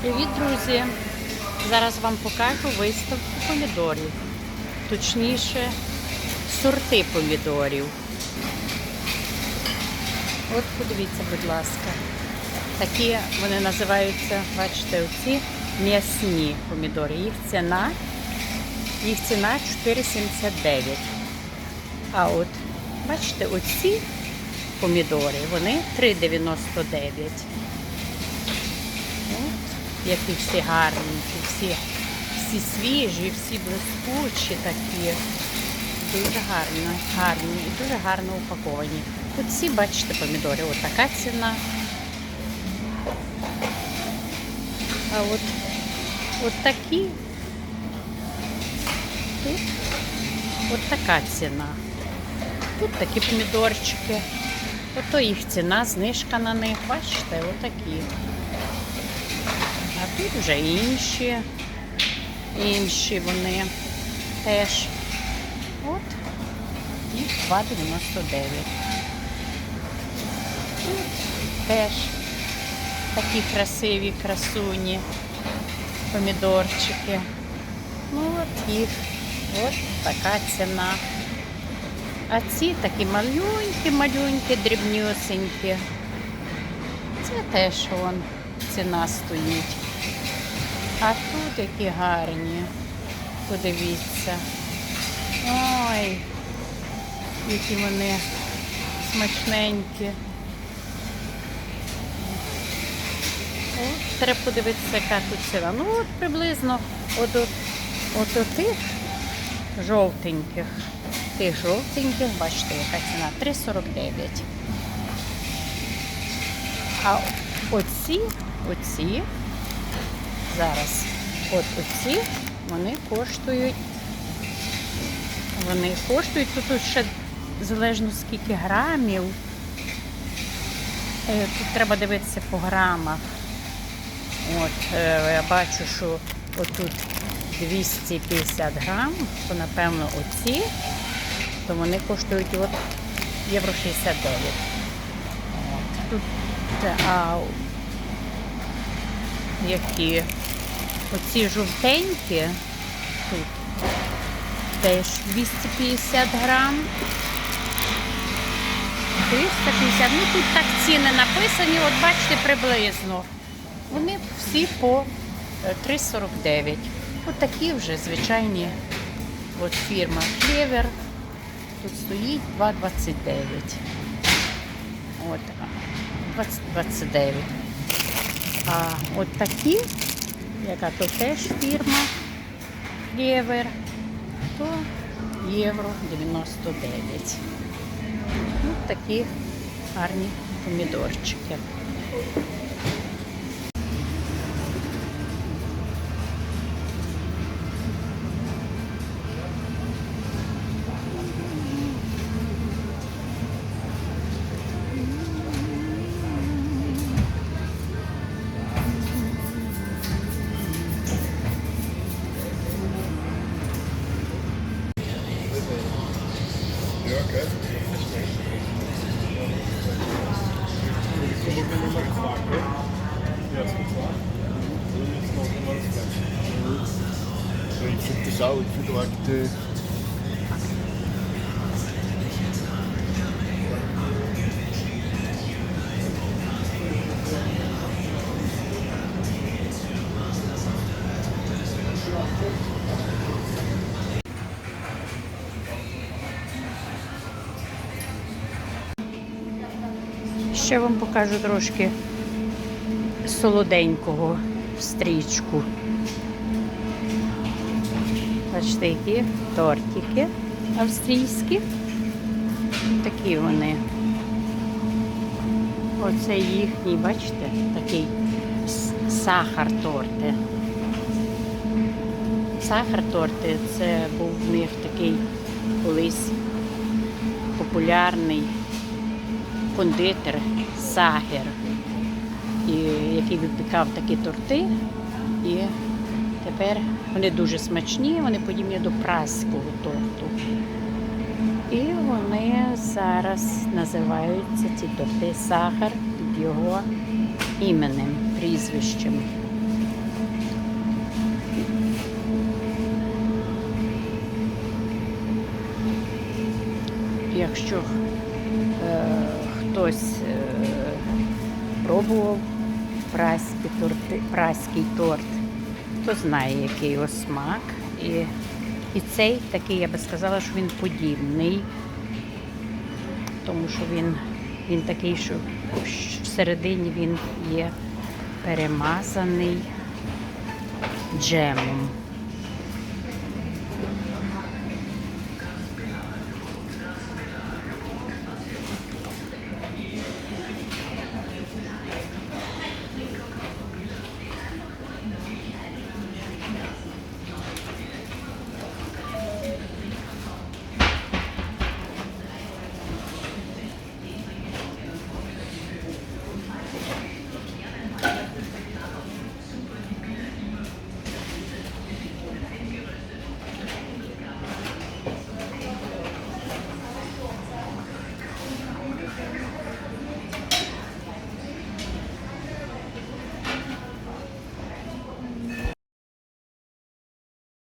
Привіт, друзі! Зараз вам покажу виставку помідорів. Точніше, сорти помідорів. От подивіться, будь ласка. Такі вони називаються, бачите, оці м'ясні помідори. Їх ціна, їх ціна 4,79. А от, бачите, оці помідори, вони 3,99. Які всі гарненькі, всі, всі свіжі, всі блискучі такі. Дуже гарно, гарні і дуже гарно упаковані. Оці, бачите, помідори, от така ціна. А от, от такі. Тут от така ціна. Тут такі помідорчики. Ото їх ціна, знижка на них. Бачите, отакі. А тут вже інші, інші вони теж. От, їх 2,99. Тут теж такі красиві красуні помідорчики. Ну от їх, от така ціна. А ці такі малюнькі, малюнькі, дрібнюсенькі. Це теж вон ціна стоїть. А тут які гарні. Подивіться. Ой, які вони смачненькі. От, треба подивитися, яка тут ціна. Ну от приблизно от, от, от, от тих жовтеньких. Тих жовтеньких, бачите, яка ціна? 3,49. А оці, оці, зараз, от оці, вони коштують, вони коштують, тут, ще залежно скільки грамів. Е, Тут треба дивитися по грамах. От, е, я бачу, що отут 250 грам, то напевно оці, то вони коштують от євро 69. От, тут а, які оці жовтенькі, тут теж 250 грам. 350, ну тут так ціни написані, от бачите, приблизно. Вони всі по е, 3,49. От такі вже звичайні от фірма Клевер. Тут стоїть 2,29. От, а, 20 29. А от такі, яка то теж фірма Євер, то євро 99. Ну, такі гарні помідорчики. Ik vind het zo, ik vind wel eh, Ще вам покажу трошки солоденького в стрічку. Бачите, які тортики австрійські. Такі вони. Оце їхній, бачите, такий сахар торти. Сахар торти це був в них такий колись популярний кондитер Сагер, і який випікав такі торти. І тепер вони дуже смачні, вони подібні до праського торту. І вони зараз називаються ці торти сахар під його іменем, прізвищем. Якщо е, хтось е, пробував праський торт, праський торт, то знає, який його смак. І, і цей такий, я би сказала, що він подібний, тому що він, він такий, що всередині він є перемазаний джемом.